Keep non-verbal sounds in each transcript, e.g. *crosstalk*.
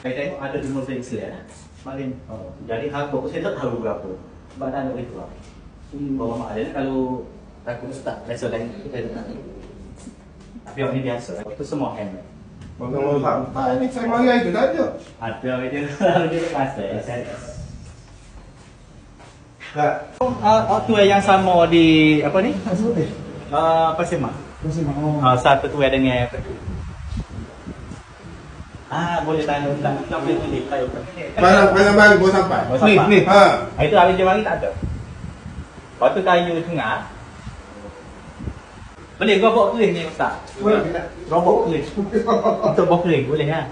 Saya tengok ada di musim Islam. Makin. Oh. Jadi harga aku saya tak tahu berapa. Sebab tak ada itu lah. Bawa mak dia kalau aku ustaz, biasa lain tak tahu. Tapi orang ni biasa. Itu semua handmade. Bagaimana sampai ni saya mari itu tak ada. Ada orang *laughs* dia lalu dia pasal. Tak. Uh, tu yang sama di apa ni? Uh, Pasir Mak. Ah, satu tu dengan apa tu? Ah, boleh tanya tak tak boleh tulis saya. Barang barang baru baru sampai. Ni sampai. ni. Ha. Ah, itu hari dia mari tak ada. Lepas tu kayu tengah. Boleh gua bawa tulis ni ustaz. Gua bawa tulis. Untuk bawa tulis boleh ha.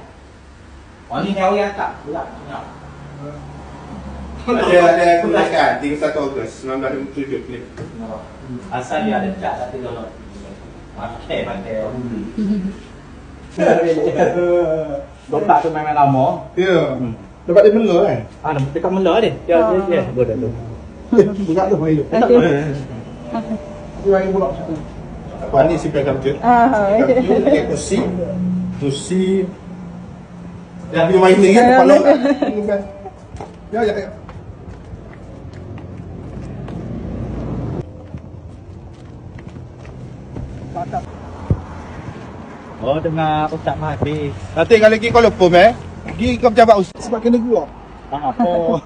Oh ni nyawa yang tak pula. Ada ada kemerdekaan 31 Ogos 1977 ni. Asal dia ada cat tapi kalau pakai pakai. *laughs* Dopak tu memang lama. Ya. Hmm. Dapat dia mela kan? Ah, dekat Mela dia. Dia dia dia. Boleh tu. Buka tu mai tu. Dia mari pula situ. Apa ni simpan komputer? Ah, Komputer kursi. Kursi. Dah dia main ni kan kepala. Ya ya ya. Oh, dengar Ustaz Mahdi. Nanti kalau pergi Kuala Lumpur eh, pergi pejabat ustaz sebab kena gua. Ah, *laughs* apa?